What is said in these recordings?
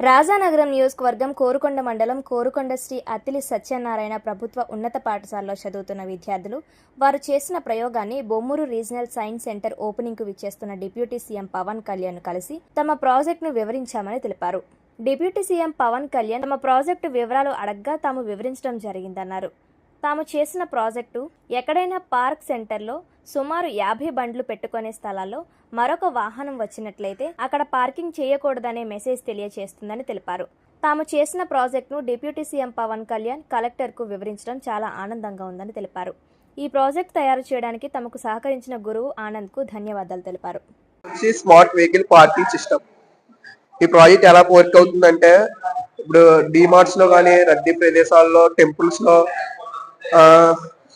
రాజానగరం నియోజకవర్గం కోరుకొండ మండలం కోరుకొండ శ్రీ అతిలి సత్యనారాయణ ప్రభుత్వ ఉన్నత పాఠశాలలో చదువుతున్న విద్యార్థులు వారు చేసిన ప్రయోగాన్ని బొమ్మూరు రీజనల్ సైన్స్ సెంటర్ ఓపెనింగ్కు విచ్చేస్తున్న డిప్యూటీ సీఎం పవన్ కళ్యాణ్ కలిసి తమ ప్రాజెక్టును వివరించామని తెలిపారు. డిప్యూటీ సీఎం పవన్ కళ్యాణ్ తమ ప్రాజెక్టు వివరాలు అడగ్గా తాము వివరించడం జరిగిందన్నారు. తాము చేసిన ప్రాజెక్టు ఎక్కడైనా పార్క్ సెంటర్లో సుమారు యాభై బండ్లు పెట్టుకునే స్థలాల్లో మరొక వాహనం వచ్చినట్లయితే అక్కడ పార్కింగ్ చేయకూడదనే మెసేజ్ తెలియజేస్తుందని తెలిపారు. తాము చేసిన ప్రాజెక్టును డిప్యూటీ సీఎం పవన్ కళ్యాణ్ కలెక్టర్కు వివరించడం చాలా ఆనందంగా ఉందని తెలిపారు. ఈ ప్రాజెక్ట్ తయారు చేయడానికి తమకు సహకరించిన గురువు ఆనంద్కు ధన్యవాదాలు తెలిపారు. స్మార్ట్ వెహికల్ పార్కింగ్ సిస్టమ్ ఈ ప్రాజెక్ట్ ఎలా వర్క్ అవుతుందంటే ఇప్పుడు డిమార్ట్స్లో కానీ రద్దీ ప్రదేశాల్లో టెంపుల్స్లో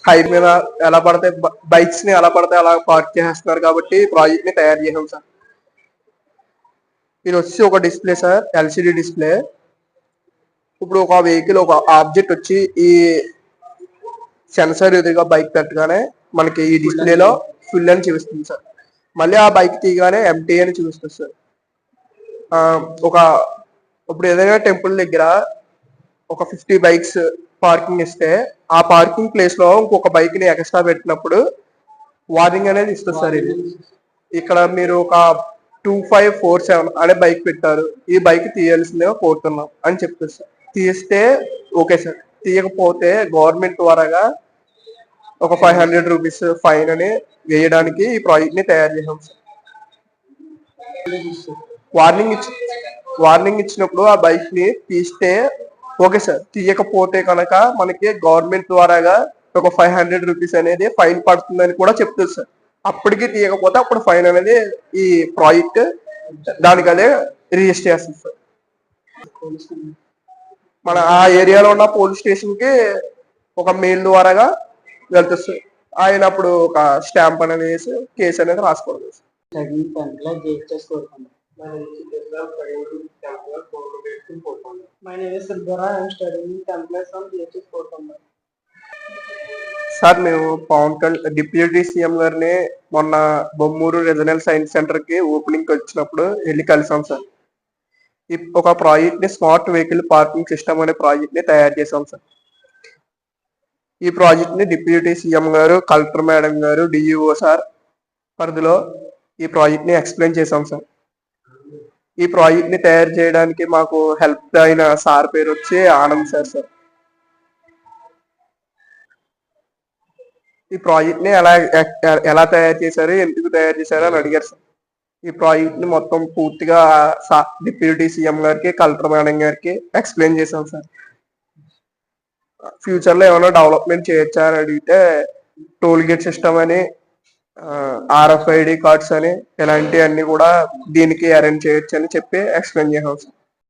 హైవే మీద ఎలా పడితే బైక్స్ని ఎలా పడితే అలా పార్క్ చేస్తున్నారు కాబట్టి ప్రాజెక్ట్ని తయారు చేసాం సార్. ఇది వచ్చి ఒక డిస్ప్లే సార్ ఎల్సిడి డిస్ప్లే. ఇప్పుడు ఒక వెహికల్ ఒక ఆబ్జెక్ట్ వచ్చి ఈ సెన్సర్ ఎదురుగా బైక్ పెట్టగానే మనకి ఈ డిస్ప్లేలో ఫుల్ అని చూపిస్తుంది సార్. మళ్ళీ ఆ బైక్ తీయగానే ఎంటీ అని చూపిస్తుంది సార్. ఒక ఇప్పుడు ఏదైనా టెంపుల్ దగ్గర ఒక ఫిఫ్టీ బైక్స్ పార్కింగ్ ఇస్తే ఆ పార్కింగ్ ప్లేస్లో ఇంకొక బైక్ని ఎక్స్ట్రా పెట్టినప్పుడు వార్నింగ్ అనేది ఇస్తుంది సార్ ఇది. ఇక్కడ మీరు ఒక టూ ఫైవ్ ఫోర్ సెవెన్ అనే బైక్ పెట్టారు. ఈ బైక్ తీయాల్సిందిగా కోరుతున్నాం అని చెప్తుంది సార్ తీస్తే ఓకే సార్. తీయకపోతే గవర్నమెంట్ ద్వారాగా ఒక ఫైవ్ హండ్రెడ్ రూపీస్ ఫైన్ అని వేయడానికి ఈ ప్రాజెక్ట్ని తయారు చేసాం సార్. వార్నింగ్ ఇచ్చి వార్నింగ్ ఇచ్చినప్పుడు ఆ బైక్ని తీస్తే ఓకే సార్ తీయకపోతే కనుక మనకి గవర్నమెంట్ ద్వారాగా ఒక ఫైవ్ హండ్రెడ్ రూపీస్ అనేది ఫైన్ పడుతుందని కూడా చెప్తుంది సార్. అప్పటికి తీయకపోతే అప్పుడు ఫైన్ అనేది ఈ ప్రాజెక్ట్ దానికి అదే రిజిస్టర్ చేస్తుంది సార్. మన ఆ ఏరియాలో ఉన్న పోలీస్ స్టేషన్కి ఒక మెయిల్ ద్వారాగా వెళ్తుంది సార్. ఆయన అప్పుడు ఒక స్టాంప్ అనేది వేసి కేసు అనేది రాసుకోవాలి sir. My name is Silvara. I am studying 10th class from JHS sir మేము పవన్ కళ్యాణ్ డిప్యూటీ సీఎం గారిని మొన్న బొమ్మూరు రీజనల్ సైన్స్ సెంటర్కి ఓపెనింగ్ వచ్చినప్పుడు వెళ్ళి కలిసాం సార్. ఈ ఒక ప్రాజెక్ట్ని స్మార్ట్ వెహికల్ పార్కింగ్ సిస్టమ్ అనే ప్రాజెక్ట్ని తయారు చేసాం సార్. ఈ ప్రాజెక్ట్ని డిప్యూటీ సీఎం గారు కలెక్టర్ మేడం గారు డిఈఓ సార్ పరిధిలో ఈ ప్రాజెక్ట్ని ఎక్స్ప్లెయిన్ చేసాం సార్. ఈ ప్రాజెక్ట్ని తయారు చేయడానికి మాకు హెల్ప్ అయిన సార్ పేరు వచ్చి ఆనంద్ సార్ సార్. ఈ ప్రాజెక్ట్ని ఎలా ఎలా తయారు చేశారు ఎందుకు తయారు చేశారు అని అడిగారు సార్. ఈ ప్రాజెక్ట్ని మొత్తం పూర్తిగా డిప్యూటీ సీఎం గారికి కలెక్టర్ మేడం గారికి ఎక్స్ప్లెయిన్ చేశాం సార్. ఫ్యూచర్లో ఏమైనా డెవలప్మెంట్ చేయొచ్చా అని అడిగితే టోల్ గేట్ సిస్టమ్ అని ఆర్ఎఫ్ఐడి కార్డ్స్ అని ఇలాంటివన్నీ కూడా దీనికి అరేంజ్ చేయొచ్చు అని చెప్పి ఎక్స్ప్లెయిన్ చేసాం సార్.